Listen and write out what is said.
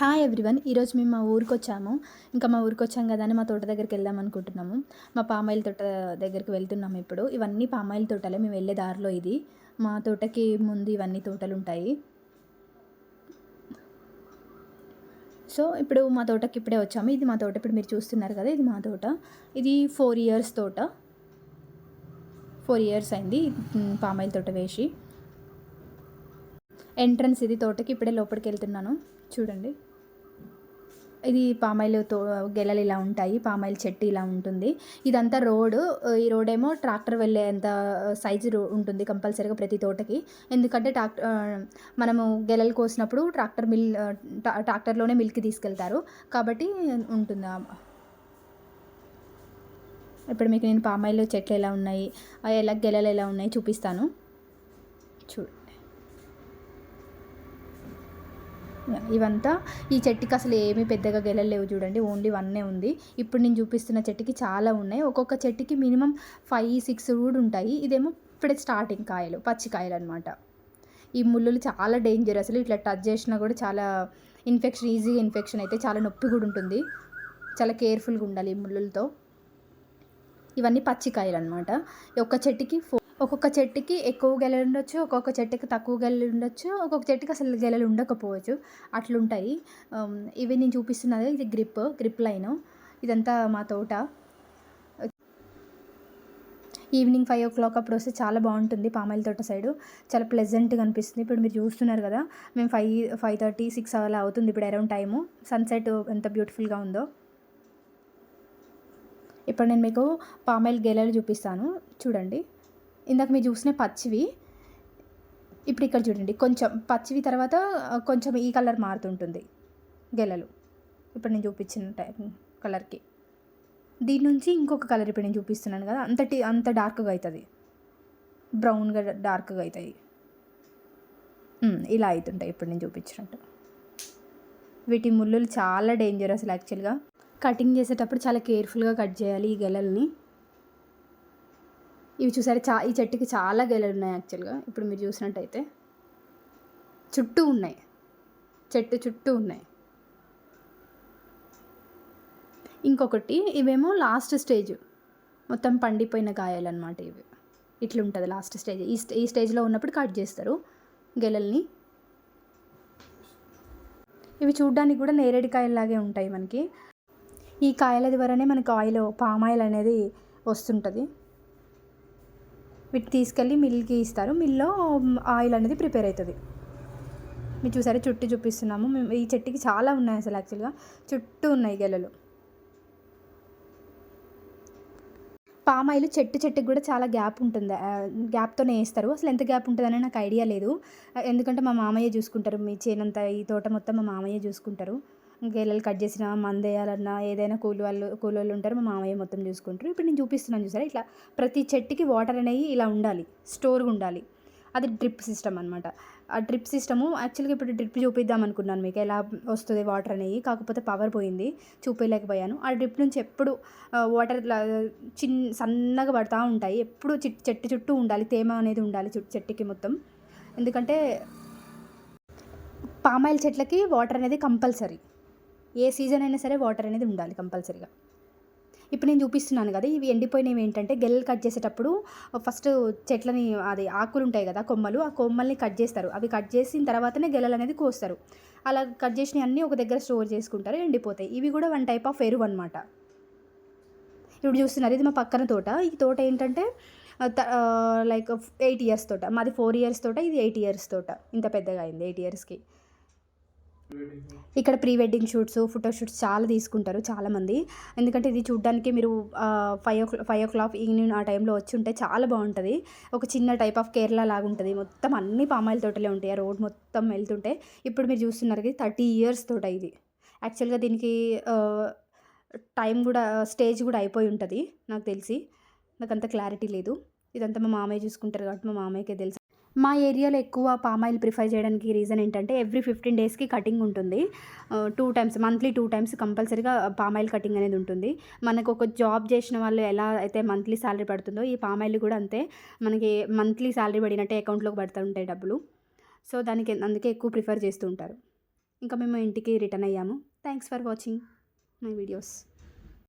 Hi everyone ఈరోజు మేము మా ఊరికి వచ్చాము ఇంకా మా ఊరికి వచ్చాం కదా అని మా తోట దగ్గరికి వెళ్దాం అనుకుంటున్నాము. మా పామాయిల తోట దగ్గరికి వెళ్తున్నాము ఇప్పుడు. ఇవన్నీ పామాయిల తోటలే. మేము వెళ్ళే దారిలో ఇది. మా తోటకి ముందు ఇవన్నీ తోటలు ఉంటాయి సో ఇప్పుడు మా తోటకి ఇప్పుడే వచ్చాము. ఇది మా తోట. ఇప్పుడు మీరు చూస్తున్నారు కదా ఇది మా తోట. ఇది ఫోర్ ఇయర్స్ తోట. ఫోర్ ఇయర్స్ అయింది. ఉమ్, పామాయిల తోట వేసి. ఎంట్రన్స్ ఇది తోటకి ఇప్పుడే లోపలికి వెళ్తున్నాను. చూడండి. ఇది పామాయిల్తో గెలలు ఇలా ఉంటాయి పామాయిల్ చెట్టు ఇలా ఉంటుంది. ఇదంతా రోడ్ ఈ రోడ్ ఏమో ట్రాక్టర్ వెళ్ళేంత సైజు ఉంటుంది కంపల్సరీగా ప్రతి తోటకి. ఎందుకంటే ట్రాక్టర్ మనము గెలలు కోసినప్పుడు ట్రాక్టర్ మిల్ ట్రాక్టర్లోనే మిల్క్ తీసుకెళ్తారు. కాబట్టి ఉంటుంది ఇప్పుడు మీకు నేను పామాయిల్ చెట్లు ఎలా ఉన్నాయి ఎలా గెలలు ఎలా ఉన్నాయి చూపిస్తాను. చూడు. ఇవంతా. ఈ చెట్టుకి అసలు ఏమీ పెద్దగా గెలలు లేవు చూడండి ఓన్లీ వన్నే ఉంది. ఇప్పుడు నేను చూపిస్తున్న చెట్టుకి చాలా ఉన్నాయి. ఒక్కొక్క చెట్టుకి మినిమం ఫైవ్ సిక్స్ కూడా ఉంటాయి. ఇదేమో ఇప్పుడే స్టార్టింగ్ కాయలు పచ్చికాయలు అనమాట ఈ ముళ్ళులు చాలా డేంజర్ అసలు ఇట్లా టచ్ చేసినా కూడా చాలా ఇన్ఫెక్షన్ ఈజీగా ఇన్ఫెక్షన్ అయితే చాలా నొప్పి కూడా ఉంటుంది. చాలా కేర్ఫుల్గా ఉండాలి ఈ ముళ్ళులతో. ఇవన్నీ పచ్చికాయలు అనమాట ఒక్క చెట్టుకి ఫో ఒక్కొక్క చెట్టుకి ఎక్కువ గెలలు ఉండొచ్చు ఒక్కొక్క చెట్టుకి తక్కువ గెలలు ఉండొచ్చు ఒక్కొక్క చెట్టుకి అసలు గెలలు ఉండకపోవచ్చు. అట్లుంటాయి. ఇవి నేను చూపిస్తున్నది ఇది గ్రిప్ గ్రిప్ లైన్. ఇదంతా మా తోట. ఈవినింగ్ ఫైవ్ ఓ క్లాక్ అప్పుడు వస్తే చాలా బాగుంటుంది పామాయిల తోట సైడు. చాలా ప్లెజెంట్గా అనిపిస్తుంది. ఇప్పుడు మీరు చూస్తున్నారు కదా మేము ఫైవ్ ఫైవ్ థర్టీ సిక్స్ అలా అవుతుంది ఇప్పుడు అరౌండ్ టైము సన్సెట్ ఎంత బ్యూటిఫుల్గా ఉందో. ఇప్పుడు నేను మీకు పామాయిల్ గెలలు చూపిస్తాను. చూడండి. ఇందాక మీరు చూసిన పచ్చివి ఇప్పుడు ఇక్కడ చూడండి. కొంచెం పచ్చివి తర్వాత కొంచెం ఈ కలర్ మారుతుంటుంది గెలలు. ఇప్పుడు నేను చూపించిన టైం కలర్కి. దీని నుంచి ఇంకొక కలర్ ఇప్పుడు నేను చూపిస్తున్నాను కదా అంత అంత డార్క్గా అవుతుంది బ్రౌన్గా డార్క్గా అవుతాయి ఇలా అవుతుంటాయి ఇప్పుడు నేను చూపించినట్టు. వీటి ముళ్ళులు చాలా డేంజర్ అసలు యాక్చువల్గా కటింగ్ చేసేటప్పుడు చాలా కేర్ఫుల్గా కట్ చేయాలి ఈ గెలల్ని. ఇవి చూసారు? చా ఈ చెట్టుకి చాలా గెలలు ఉన్నాయి యాక్చువల్గా. ఇప్పుడు మీరు చూసినట్టయితే. చుట్టూ ఉన్నాయి. చెట్టు చుట్టూ ఉన్నాయి. ఇంకొకటి ఇవేమో లాస్ట్ స్టేజ్. మొత్తం పండిపోయిన కాయాలన్నమాట ఇవి. ఇట్లుంటుంది లాస్ట్ స్టేజ్. ఈ స్టే- ఈ స్టేజ్లో ఉన్నప్పుడు కట్ చేస్తారు గెలల్ని. ఇవి చూడ్డానికి కూడా నేరేడు కాయల్లాగే ఉంటాయి మనకి. ఈ కాయల ద్వారానే మనకు ఆయిల్ పామ్ ఆయిల్ అనేది వస్తుంటుంది. వీటి తీసుకెళ్ళి మిల్కి ఇస్తారు. మిల్లో ఆయిల్ అనేది ప్రిపేర్ అవుతుంది. మీరు చూసారా? చుట్టూ చూపిస్తున్నాము. మేము ఈ చెట్టుకి చాలా ఉన్నాయి అసలు యాక్చువల్గా. చుట్టూ ఉన్నాయి గెలలు. పామాయిల్ చెట్టు చెట్టుకి కూడా చాలా గ్యాప్ ఉంటుంది. గ్యాప్తోనే వేస్తారు. అసలు ఎంత గ్యాప్ ఉంటుందని నాకు ఐడియా లేదు. ఎందుకంటే మా మామయ్య చూసుకుంటారు. మీ చేనంతా ఈ తోట మొత్తం మా మామయ్య చూసుకుంటారు. గేలలు కట్ చేసినా మందేయాలన్నా ఏదైనా కూలి వాళ్ళు కూలి వాళ్ళు ఉంటారు మా మామయ్య మొత్తం చూసుకుంటారు. ఇప్పుడు నేను చూపిస్తున్నాను చూసారా? ఇట్లా ప్రతి చెట్టుకి వాటర్ అనేవి ఇలా ఉండాలి స్టోర్గా ఉండాలి. అది డ్రిప్ సిస్టమ్ అనమాట ఆ డ్రిప్ సిస్టము యాక్చువల్గా ఇప్పుడు డ్రిప్ చూపిద్దాం అనుకున్నాను మీకు ఎలా వస్తుంది వాటర్ అనేవి. కాకపోతే పవర్ పోయింది చూపించలేకపోయాను ఆ డ్రిప్ నుంచి ఎప్పుడు వాటర్ ఇట్లా చిన్న సన్నగా పడుతూ ఉంటాయి. ఎప్పుడు చెట్టు చుట్టూ ఉండాలి తేమ అనేది ఉండాలి చుట్టూ చెట్టుకి మొత్తం. ఎందుకంటే పామాయిల్ చెట్లకి వాటర్ అనేది కంపల్సరీ. ఏ సీజన్ అయినా సరే వాటర్ అనేది ఉండాలి కంపల్సరీగా. ఇప్పుడు నేను చూపిస్తున్నాను కదా ఇవి ఎండిపోయినవి ఏంటంటే గెల్లలు కట్ చేసేటప్పుడు ఫస్ట్ చెట్లని అది ఆకులు ఉంటాయి కదా కొమ్మలు ఆ కొమ్మల్ని కట్ చేస్తారు. అవి కట్ చేసిన తర్వాతనే గెలలు అనేది కోస్తారు. అలా కట్ చేసినవి అన్నీ ఒక దగ్గర స్టోర్ చేసుకుంటారు ఎండిపోతాయి. ఇవి కూడా వన్ టైప్ ఆఫ్ ఎరువు అనమాట ఇప్పుడు చూస్తున్నారు ఇది మా పక్కన తోట. ఈ తోట ఏంటంటే లైక్ ఎయిట్ ఇయర్స్ తోట. మాది ఫోర్ ఇయర్స్ తోట ఇది ఎయిట్ ఇయర్స్ తోట. ఇంత పెద్దగా అయింది ఎయిట్ ఇయర్స్కి ఇక్కడ ప్రీ వెడ్డింగ్ షూట్స్ ఫోటోషూట్స్ చాలా తీసుకుంటారు చాలామంది. ఎందుకంటే ఇది చూడడానికి మీరు five o five o'clock evening ఆ టైంలో వచ్చి ఉంటే చాలా బాగుంటుంది. ఒక చిన్న టైప్ ఆఫ్ కేరళ లాగా ఉంటుంది మొత్తం అన్ని పామాయిల్ తోటలే ఉంటాయి. ఆ రోడ్ మొత్తం వెళ్తుంటే ఇప్పుడు మీరు చూస్తున్నారు ఇది థర్టీ ఇయర్స్ తోట ఇది. యాక్చువల్గా దీనికి టైం కూడా స్టేజ్ కూడా అయిపోయి ఉంటుంది నాకు తెలిసి. నాకు అంత క్లారిటీ లేదు. ఇదంతా మా మామయ్య చూసుకుంటారు కాబట్టి మా మామయ్యకే తెలుసు. మా ఏరియాలో ఎక్కువ పామ్ ఆయిల్ ప్రిఫర్ చేయడానికి రీజన్ ఏంటంటే ఎవ్రీ ఫిఫ్టీన్ డేస్కి కటింగ్ ఉంటుంది. Two times monthly two times కంపల్సరీగా పామ్ ఆయిల్ కటింగ్ అనేది ఉంటుంది. మనకు ఒక జాబ్ చేసిన వాళ్ళు ఎలా అయితే మంత్లీ శాలరీ పడుతుందో ఈ పామ్ ఆయిల్ కూడా అంతే. మనకి మంత్లీ శాలరీ పడినట్టే అకౌంట్లోకి పడుతూ ఉంటాయి డబ్బులు. సో దానికి అందుకే ఎక్కువ ప్రిఫర్ చేస్తూ ఉంటారు. ఇంకా మేము ఇంటికి రిటర్న్ అయ్యాము. Thanks for watching my videos.